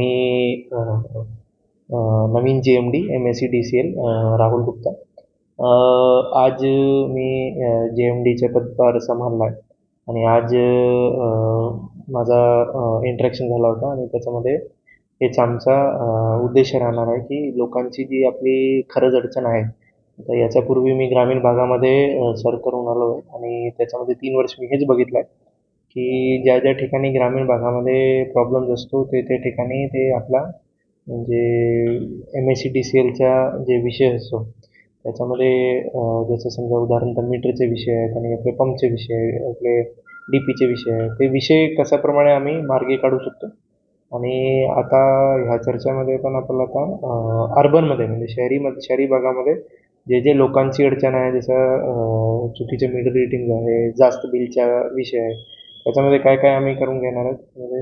मी Naveen J M D M S C D C L Rahul Gupta. आज मी जे M डीचे पदभार सांभाळला आहे आणि आज माझा इंट्रॅक्शन झाला होता आणि त्याच्यामध्ये हेच आमचा उद्देश राहणार आहे की लोकांची जी आपली खरंच अडचण आहे तर याच्यापूर्वी मी ग्रामीण भागामध्ये सर करून आलो आहे. आणि त्याच्यामध्ये तीन वर्ष मी हेच बघितलं आहे की ज्या ज्या ठिकाणी ग्रामीण भागामध्ये प्रॉब्लेम्स असतो ते त्या ठिकाणी ते आपला म्हणजे M S C D C एलचा जे विषय असतो त्याच्यामध्ये जसं समजा उदाहरण तर मीटरचे विषय आहेत आणि आपले पंपचे विषय आहे, आपले डी पीचे विषय आहे ते विषय कशाप्रमाणे आम्ही मार्गी काढू शकतो? आणि आता ह्या चर्चेमध्ये पण आपल्याला आता अर्बनमध्ये म्हणजे शहरीमध्ये शहरी भागामध्ये जे जे लोकांची अडचण आहे जसं चुकीचे मीटर रिडिंग आहे जास्त बिलच्या विषय आहे त्याच्यामध्ये काय काय आम्ही करून घेणार आहोत म्हणजे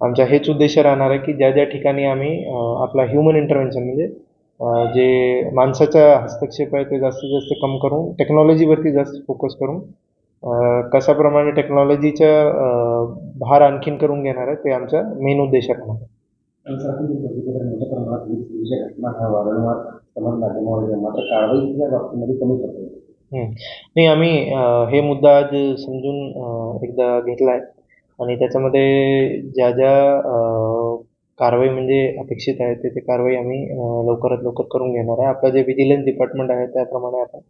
आमच्या आमचा हेच उद्देश राहणार आहे की ज्या ज्या ठिकाणी आम्ही आपला ह्युमन इंटरव्हेन्शन म्हणजे जे माणसाचा हस्तक्षेप आहे ते जास्तीत जास्त कम करून टेक्नॉलॉजीवरती जास्त फोकस करून कशाप्रमाणे टेक्नॉलॉजीचा भार आणखीन करून घेणार आहे ते आमचा मेन उद्देश राहणार आहे मात्र कारवाई या बाबतीमध्ये कमी पडते नाही आम्ही हे मुद्दा आज समजून एकदा घेतलाय. आणि त्याच्यामध्ये ज्या ज्या कारवाई म्हणजे अपेक्षित आहे ते ते कारवाई आम्ही लवकरात लवकर करून घेणार आहे. आपलं जे विजिलन्स डिपार्टमेंट आहे त्याप्रमाणे आपण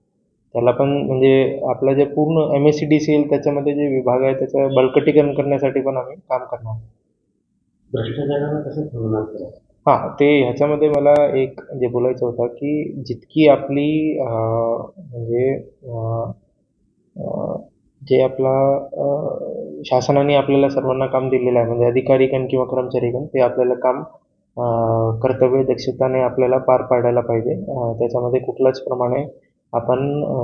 त्याला पण म्हणजे आपलं जे पूर्ण M S C D C L त्याच्यामध्ये जे विभाग आहे त्याचं बळकटीकरण करण्यासाठी पण आम्ही काम करणार. भ्रष्टाचाराला कसं थांबवणार हां ते ह्याच्यामध्ये मला एक जे बोलायचं होतं की जितकी आपली अ, म्हणजे अ, अ, जे आपला अ, शासनाने आपल्याला सर्वांना काम दिलेलं आहे म्हणजे अधिकारीगण किंवा कर्मचारीगण ते आपल्याला काम अ, कर्तव्य दक्षताने आपल्याला पार पाडायला पाहिजे. अ, त्याच्यामध्ये कुठल्याच प्रमाणे आपण अ,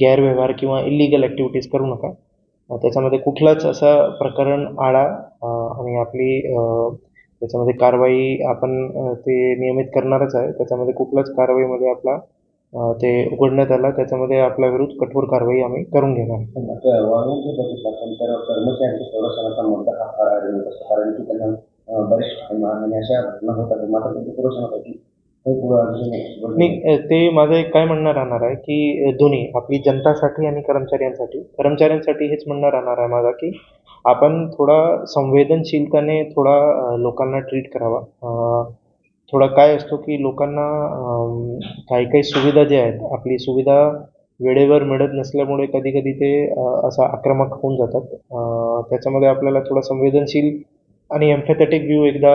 गैरव्यवहार किंवा इलिगल ॲक्टिव्हिटीज करू नका. अ, त्याच्यामध्ये कुठलाच असं प्रकरण आळा अ, आणि आपली अ, त्याच्यामध्ये कारवाई आपण ते नियमित करणारच आहे. त्याच्यामध्ये कुठल्याच कारवाईमध्ये आपला ते उघडण्यात आला. त्याच्यामध्ये आपल्या विरुद्ध कठोर कारवाई आम्ही करून घेणार. कर्मचाऱ्यांच्या संरक्षणाचा मुद्दा हा फार कारण की त्यांना बरेच अशा घटना होतात. मात्र त्यांच्या संरक्षणासाठी. नाही. ते माझं एक काय म्हणणं राहणार आहे की दोन्ही आपली जनतासाठी आणि कर्मचाऱ्यांसाठी. कर्मचाऱ्यांसाठी हेच म्हणणं राहणार आहे माझा की आपण थोडा संवेदनशीलताने थोडा लोकांना ट्रीट करावा. थोडा काय असतो की लोकांना काही काही सुविधा ज्या आहेत आपली सुविधा वेळेवर मिळत नसल्यामुळे कधी कधी ते असा आक्रमक होऊन जातात. त्याच्यामध्ये आपल्याला थोडा संवेदनशील आणि एम्फॅथेटिक व्ह्यू एकदा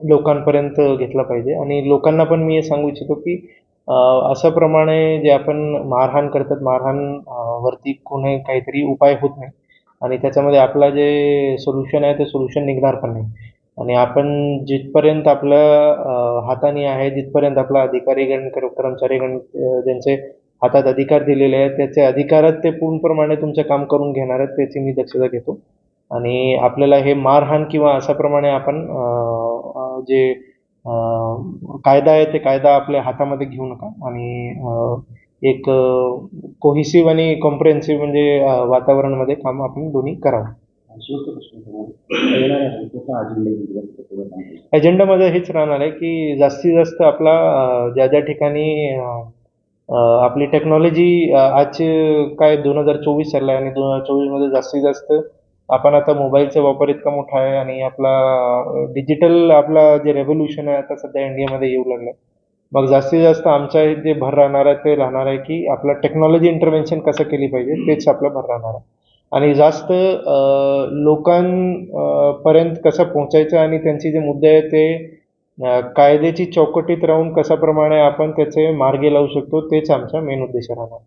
लोकांपर्यंत घेतला पाहिजे. आणि लोकांना पण मी हे सांगू इच्छितो की असं प्रमाणे जे आपण मारहाण करतात मारहाण वरती कोणी काहीतरी उपाय होत नाही. आणि त्याच्यामध्ये आपला जे सोल्युशन आहे ते सोल्युशन निघणार पण नाही. आणि आपण जिथपर्यंत आपल्या हाताने आहे जिथपर्यंत आपला अधिकारीगण कर कर्मचारीगण ज्यांचे हातात अधिकार दिलेले आहेत त्याचे अधिकारात ते पूर्णप्रमाणे तुमचं काम करून घेणार आहेत त्याची मी दक्षता घेतो. आणि आपल्याला हे मारहाण किंवा अशाप्रमाणे आपण जे कायदा आहे ते कायदा आपल्या हातामध्ये घेऊ नका. आणि एक कोहिसिव्ह आणि कॉम्प्रिहेन्सिव्ह म्हणजे वातावरणामध्ये काम आपण दोन्ही करावं. एजेंडामध्ये हेच राहणार आहे की जास्तीत जास्त आपला ज्या ज्या ठिकाणी आपली टेक्नॉलॉजी आज काय दोन हजार चोवीस चालला आहे आणि दोन हजार चोवीसमध्ये जास्तीत जास्त आपण आता मोबाईलचा वापर इतका मोठा आहे आणि आपला डिजिटल आपला जे रेव्होल्युशन आहे आता सध्या इंडियामध्ये येऊ लागलं आहे मग जास्तीत जास्त आमच्या इथे जे भर राहणार आहे ते राहणार आहे की आपलं टेक्नॉलॉजी इंटरव्हेन्शन कसं केली पाहिजे तेच आपलं भर राहणार आहे. आणि जास्त लोकांपर्यंत कसं पोहोचायचं आणि त्यांचे जे मुद्दे आहेत ते कायद्याची चौकटीत राहून कशाप्रमाणे आपण त्याचे मार्गे लावू शकतो तेच आमचा मेन उद्देश राहणार.